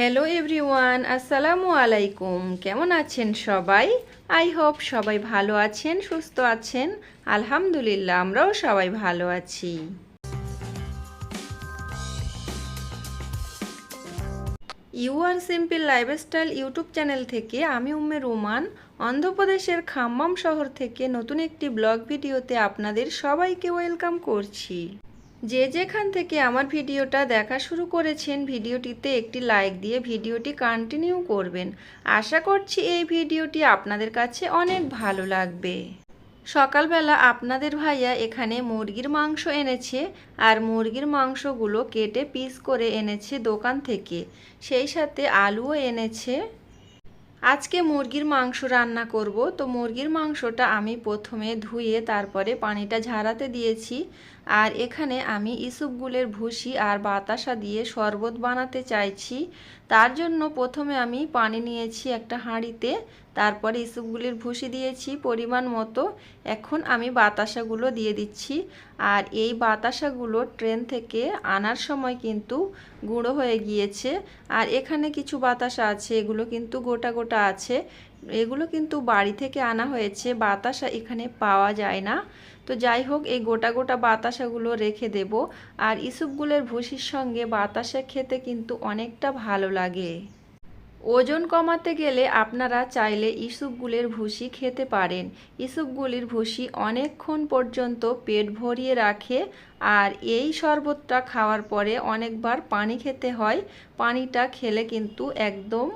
Hello everyone আসসালামু আলাইকুম কেমন আছেন সবাই? আই হোপ সবাই ভালো আছেন, সুস্থ আছেন। আলহামদুলিল্লাহ, আমরাও সবাই ভালো আছি। You are simple lifestyle YouTube channel থেকে আমি উম্মে রোমান, অন্ধ্রপ্রদেশের খাম্মাম শহর থেকে নতুন একটি ব্লগ ভিডিওতে আপনাদের সবাইকে ওয়েলকাম করছি। যে যেখান থেকে আমার ভিডিওটা দেখা শুরু করেছেন, ভিডিওটিতে একটি লাইক দিয়ে ভিডিওটি কন্টিনিউ করবেন। আশা করছি এই ভিডিওটি আপনাদের কাছে অনেক ভালো লাগবে। সকালবেলা আপনাদের ভাইয়া এখানে মুরগির মাংস এনেছে আর মুরগির মাংসগুলো কেটে পিস করে এনেছে দোকান থেকে। সেই সাথে আলুও এনেছে। আজকে মুরগির মাংস রান্না করব। তো মুরগির মাংসটা আমি প্রথমে ধুয়ে তারপরে পানিটা ঝাড়াতে দিয়েছি। আর এখানে আমি ইসুপগুলের ভুসি আর বাতাসা দিয়ে শরবত বানাতে চাইছি। তার জন্য প্রথমে আমি পানি নিয়েছি একটা হাঁড়িতে, তারপরে ইসুপগুলির ভুসি দিয়েছি পরিমাণ মতো। এখন আমি বাতাসাগুলো দিয়ে দিচ্ছি। আর এই বাতাসাগুলো ট্রেন থেকে আনার সময় কিন্তু গুঁড়ো হয়ে গিয়েছে। আর এখানে কিছু বাতাসা আছে, এগুলো কিন্তু গোটা গোটা আছে। এগুলো কিন্তু বাড়ি থেকে আনা হয়েছে, বাতাসা এখানে পাওয়া যায় না। তো যাই হোক, এই গোটা গোটা বাতাসাগুলো রেখে দেব। আর ইসুপগুলের ভুসির সঙ্গে বাতাসা খেতে কিন্তু অনেকটা ভালো লাগে। ওজন কমাতে গেলে আপনারা চাইলে ইসুপগুলের ভুসি খেতে পারেন। ইসুপগুলির ভুসি অনেকক্ষণ পর্যন্ত পেট ভরিয়ে রাখে আর এই শরবতটা খাওয়ার পরে অনেকবার পানি খেতে হয়। পানিটা খেলে কিন্তু একদম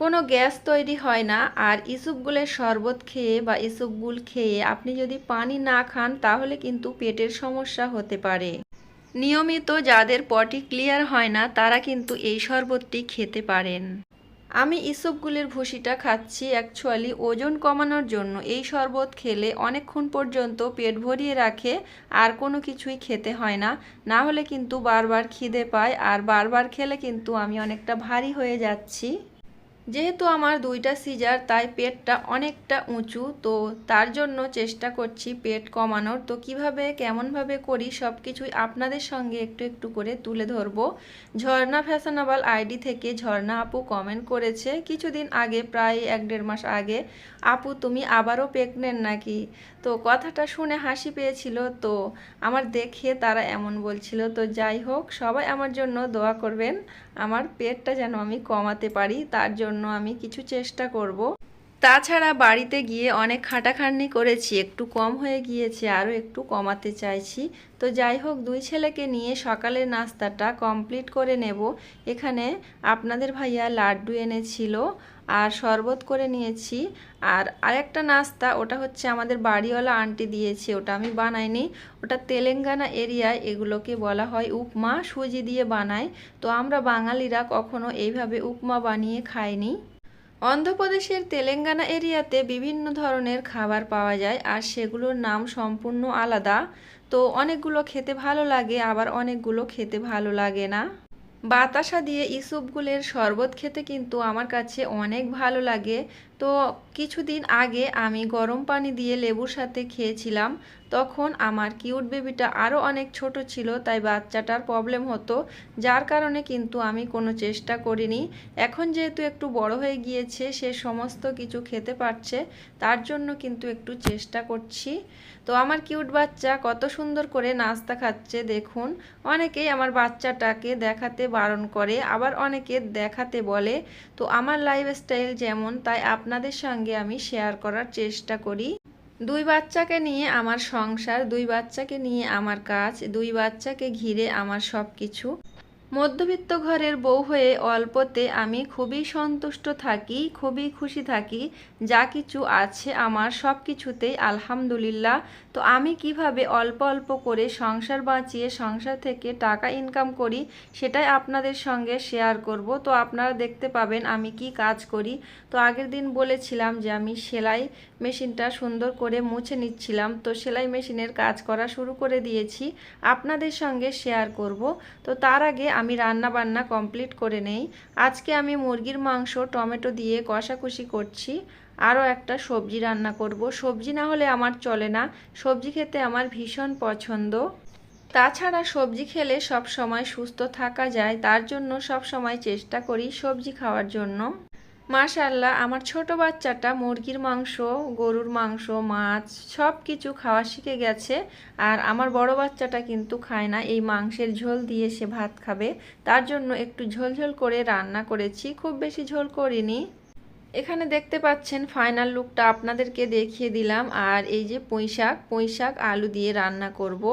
কোনো গ্যাস তৈরি হয় না, আর ইসুপগুলের শরবত খেয়ে বা ইসুপগুল খেয়ে আপনি যদি পানি না খান, তাহলে কিন্তু পেটের সমস্যা হতে পারে। নিয়মিত যাদের পটি ক্লিয়ার হয় না, তারা কিন্তু এই শরবতটি খেতে পারেন। আমি ইসবগুলির ভুসিটা খাচ্ছি অ্যাকচুয়ালি ওজন কমানোর জন্য। এই শরবত খেলে অনেকক্ষণ পর্যন্ত পেট ভরিয়ে রাখে, আর কোনো কিছুই খেতে হয় না। না হলে কিন্তু বারবার খিদে পায়, আর বারবার খেলে কিন্তু আমি অনেকটা ভারী হয়ে যাচ্ছি। যেহেতু আমার দুইটা সিজার, তাই পেটটা অনেকটা উঁচু, তো তার জন্য চেষ্টা করছি পেট কমানোর। তো কীভাবে, কেমনভাবে করি সব কিছুই আপনাদের সঙ্গে একটু একটু করে তুলে ধরবো। ঝর্ণা ফ্যাশনেবল আইডি থেকে ঝর্ণা আপু কমেন্ট করেছে, কিছুদিন আগে, প্রায় এক দেড় মাস আগে, আপু, তুমি আবারও প্রেগনেন্ট নাকি? তো কথাটা শুনে হাসি পেয়েছিল, তো আমার দেখে তারা এমন বলছিল, তো যাই হোক, সবাই আমার জন্য দোয়া করবেন, আমার পেটটা যেন আমি কমাতে পারি, তার জন্য আমি কিছু চেষ্টা করব। তাছাড়া বাড়িতে গিয়ে অনেক খাটাখাটনি করেছি, একটু কম হয়ে গিয়েছে, আরও একটু কমাতে চাইছি। তো যাই হোক, দুই ছেলেকে নিয়ে সকালের নাস্তাটা কমপ্লিট করে নেব। এখানে আপনাদের ভাইয়া লাড্ডু এনেছিল আর শরবত করে নিয়েছি। আর আরেকটা নাস্তা, ওটা হচ্ছে আমাদের বাড়িওয়ালা আন্টি দিয়েছে, ওটা আমি বানাইনি। ওটা তেলেঙ্গানা এরিয়ায় এগুলোকে বলা হয় উপমা, সুজি দিয়ে বানায়। তো আমরা বাঙালিরা কখনো এইভাবে উপমা বানিয়ে খাইনি। অন্ধ্রপ্রদেশের তেলেঙ্গানা এরিয়াতে বিভিন্ন ধরনের খাবার পাওয়া যায় আর সেগুলোর নাম সম্পূর্ণ আলাদা। তো অনেকগুলো খেতে ভালো লাগে, আবার অনেকগুলো খেতে ভালো লাগে না। বাতাসা দিয়ে ইসুপগুলের শরবত খেতে কিন্তু আমার কাছে অনেক ভালো লাগে। তো কিছুদিন আগে আমি গরম পানি দিয়ে লেবুর সাথে খেয়েছিলাম। তখন আমার কিউট বেবিটা আরও অনেক ছোট ছিল, তাই বাচ্চাটার প্রবলেম হতো, যার কারণে কিন্তু আমি কোনো চেষ্টা করিনি। এখন যেহেতু একটু বড় হয়ে গিয়েছে, সে সমস্ত কিছু খেতে পারছে, তার জন্য কিন্তু একটু চেষ্টা করছি। তো আমার কিউট বাচ্চা কত সুন্দর করে নাস্তা খাচ্ছে, দেখুন। অনেকেই আমার বাচ্চাটাকে দেখাতে বারণ করে, আবার অনেকে দেখাতে বলে, তো আমার লাইফস্টাইল যেমন, তাই আপনাদের সঙ্গে আমি শেয়ার করার চেষ্টা করি। দুই বাচ্চাকে নিয়ে আমার সংসার, দুই বাচ্চাকে নিয়ে আমার কাজ, দুই বাচ্চাকে ঘিরে আমার সব কিছু মধ্যবিত্ত ঘরের বউ হয়ে অল্পতে আমি খুবই সন্তুষ্ট থাকি, খুবই খুশি থাকি। যা কিছু আছে আমার সব কিছুতেই আলহামদুলিল্লাহ। তো আমি কীভাবে অল্প অল্প করে সংসার বাঁচিয়ে সংসার থেকে টাকা ইনকাম করি, সেটাই আপনাদের সঙ্গে শেয়ার করব। তো আপনারা দেখতে পাবেন আমি কি কাজ করি। তো আগের দিন বলেছিলাম যে আমি সেলাই মেশিনটা সুন্দর করে মুছে নিচ্ছিলাম। তো সেলাই মেশিনের কাজ করা শুরু করে দিয়েছি, আপনাদের সঙ্গে শেয়ার করব। তো তার আগে আমি রান্না বান্না কমপ্লিট করে নেই। আজকে আমি মুরগির মাংস, টমেটো দিয়ে কষাকষি করছি। আরও একটা সবজি রান্না করব। সবজি না হলে আমার চলে না। সবজি খেতে আমার ভীষণ পছন্দ। তাছাড়া সবজি খেলে সব সময় সুস্থ থাকা যায়, তার জন্য সব সময় চেষ্টা করি সবজি খাওয়ার জন্য। মাশাল্লাহ আমার ছোট বাচ্চাটা মুরগির মাংস, গরুর মাংস, মাছ সব কিছু খাওয়া শিখে গেছে। আর আমার বড় বাচ্চাটা কিন্তু খায় না। এই মাংসের ঝোল দিয়ে সে ভাত খাবে। তার জন্য একটু ঝোলঝোল করে রান্না করেছি। খুব বেশি ঝোল করিনি। এখানে দেখতে পাচ্ছেন ফাইনাল লুকটা আপনাদেরকে দেখিয়ে দিলাম। আর এই যে পুঁই শাক পুঁই শাক আলু দিয়ে রান্না করব।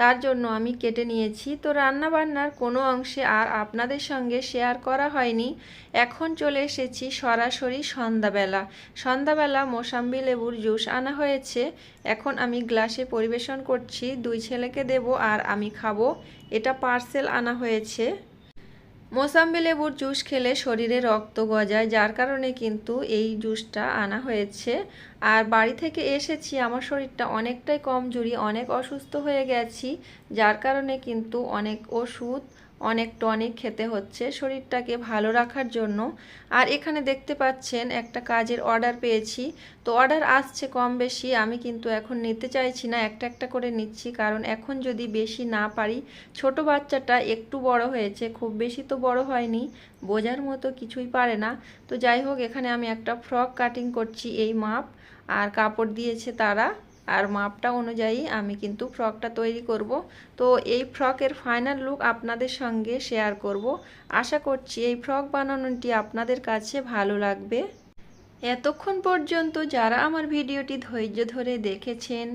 তার জন্য আমি কেটে নিয়েছি। তো রান্না বান্নার কোনো অংশে আর আপনাদের সঙ্গে শেয়ার করা হয়নি। এখন চলে এসেছি সরাসরি সন্ধ্যাবেলা। সন্ধ্যাবেলা মোসাম্বি লেবুর জুস আনা হয়েছে। এখন আমি গ্লাসে পরিবেশন করছি। দুই ছেলেকে দেব আর আমি খাব। এটা পার্সেল আনা হয়েছে। মোসাম্বি লেবুর জুস খেলে শরীরে রক্ত গজায়, যার কারণে কিন্তু এই জুসটা আনা হয়েছে। আর বাড়ি থেকে এসেছি, আমার শরীরটা অনেকটাই কমজোরি, অনেক অসুস্থ হয়ে গেছি, যার কারণে কিন্তু অনেক ওষুধ অনেক টনিক খেতে হচ্ছে। শরীরটাকে ভালো রাখার জন্য। আর এখানে দেখতে পাচ্ছেন একটা কাজের অর্ডার পেয়েছি। তো অর্ডার আসছে কম বেশি, আমি কিন্তু এখন নিতে চাইছি না। একটা একটা করে নিচ্ছি, কারণ এখন যদি বেশি না পারি, ছোট বাচ্চাটা একটু বড় হয়েছে, খুব বেশি তো বড় হয়নি, বোঝার মতো কিছুই পারে না। তো যাই হোক, এখানে আমি একটা ফ্রক কাটিং করছি, এই মাপ। আর কাপড় দিয়েছে তারা। আর মাপটা অনুযায়ী আমি কিন্তু ফ্রকটা তৈরি করব। তো এই ফ্রকের ফাইনাল লুক আপনাদের সঙ্গে শেয়ার করব। আশা করছি এই ফ্রক বানানোটি আপনাদের কাছে ভালো লাগবে। এতক্ষণ পর্যন্ত যারা আমার ভিডিওটি ধৈর্য ধরে দেখেছেন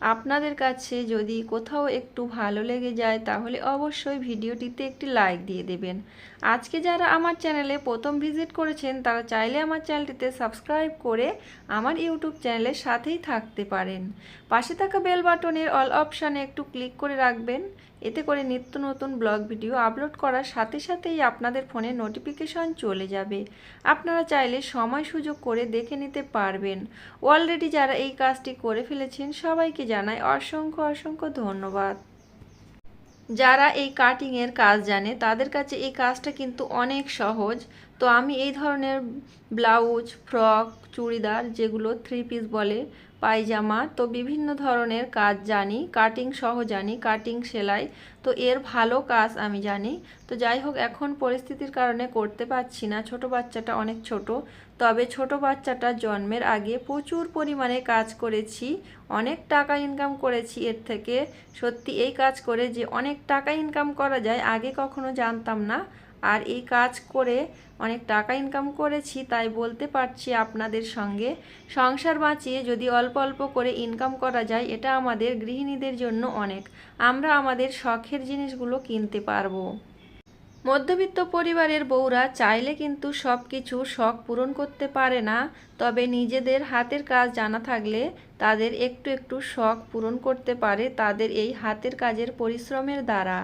আপনাদের কাছে যদি কোথাও একটু ভালো লেগে যায় তাহলে অবশ্যই ভিডিওটিতে একটি লাইক দিয়ে দেবেন। আজকে যারা আমার চ্যানেলে প্রথম ভিজিট করেছেন তারা চাইলে আমার চ্যানেলটিতে সাবস্ক্রাইব করে আমার ইউটিউব চ্যানেলের সাথেই থাকতে পারেন। পাশে থাকা বেল বাটনের অল অপশানে একটু ক্লিক করে রাখবেন। এতে করে নিত্য নতুন ব্লগ ভিডিও আপলোড করার সাথে সাথেই আপনাদের ফোনে নোটিফিকেশন চলে যাবে। আপনারা চাইলে সময় সুযোগ করে দেখে নিতে পারবেন। অলরেডি যারা এই কাজটি করে ফেলেছেন, সবাইকে জানাই অসংখ্য অসংখ্য ধন্যবাদ। যারা এই কাটিংয়ের কাজ জানে, তাদের কাছে এই কাজটা কিন্তু অনেক সহজ। তো আমি এই ধরনের ব্লাউজ ফ্রক চুড়িদার যেগুলো থ্রি পিস বলে পায়জামা, তো বিভিন্ন ধরনের কাজ জানি, কাটিং সহ জানি, কাটিং সেলাই, তো এর ভালো কাজ আমি জানি। তো যাই হোক, এখন পরিস্থিতির কারণে করতে পারছি না। ছোট বাচ্চাটা অনেক ছোট। তবে ছোট বাচ্চাটা জন্মের আগে প্রচুর পরিমাণে কাজ করেছি, অনেক টাকা ইনকাম করেছি এর থেকে। সত্যি এই কাজ করে যে অনেক টাকা ইনকাম করা যায়, আগে কখনো জানতাম না। আর এই কাজ করে অনেক টাকা ইনকাম করেছি, তাই বলতে পারছি আপনাদের সঙ্গে। সংসার বাঁচিয়ে যদি অল্প অল্প করে ইনকাম করা যায়, এটা আমাদের গৃহিণীদের জন্য অনেক। আমরা আমাদের শখের জিনিসগুলো কিনতে পারব। মধ্যবিত্ত পরিবারের বউরা চাইলে কিন্তু সব কিছু শখ পূরণ করতে পারে না, তবে নিজেদের হাতের কাজ জানা থাকলে তাদের একটু একটু শখ পূরণ করতে পারে তাদের এই হাতের কাজের পরিশ্রমের দ্বারা।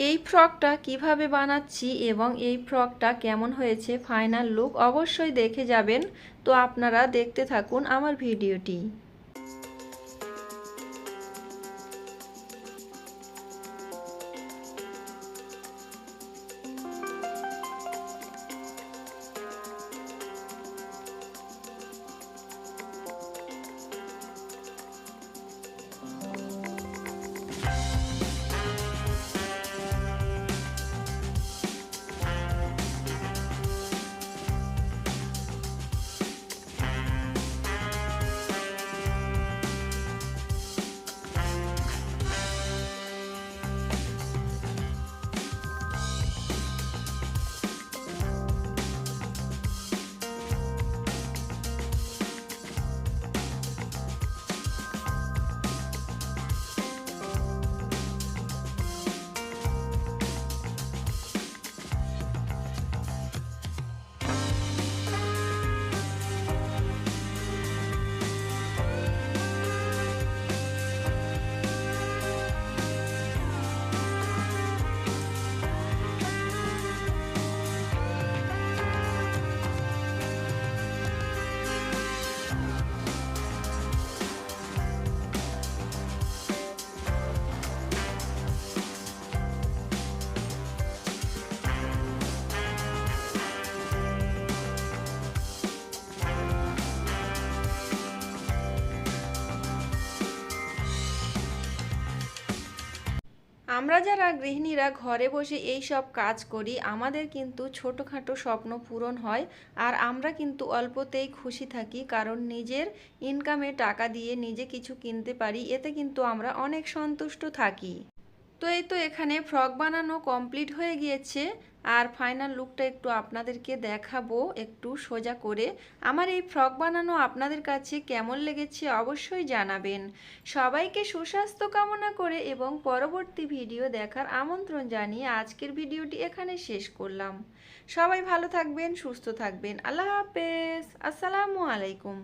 এই ফ্রকটা কীভাবে বানাচ্ছি এবং এই ফ্রকটা কেমন হয়েছে ফাইনাল লুক অবশ্যই দেখে যাবেন। তো আপনারা দেখতে থাকুন আমার ভিডিওটি। আমরা যারা গৃহিণীরা ঘরে বসে এই সব কাজ করি, আমাদের কিন্তু ছোটোখাটো স্বপ্ন পূরণ হয় আর আমরা কিন্তু অল্পতেই খুশি থাকি কারণ নিজের ইনকামে টাকা দিয়ে নিজে কিছু কিনতে পারি, এতে কিন্তু আমরা অনেক সন্তুষ্ট থাকি। তো এই তো এখানে ফ্রক বানানো কমপ্লিট হয়ে গিয়েছে। আর ফাইনাল লুকটা একটু আপনাদেরকে দেখাবো, একটু সোজা করে। আমার এই ফ্রক বানানো আপনাদের কাছে কেমন লেগেছে অবশ্যই জানাবেন। সবাইকে সুস্বাস্থ্য কামনা করে এবং পরবর্তী ভিডিও দেখার আমন্ত্রণ জানিয়ে আজকের ভিডিওটি এখানে শেষ করলাম। সবাই ভালো থাকবেন, সুস্থ থাকবেন। আল্লাহ হাফেজ। আসসালামু আলাইকুম।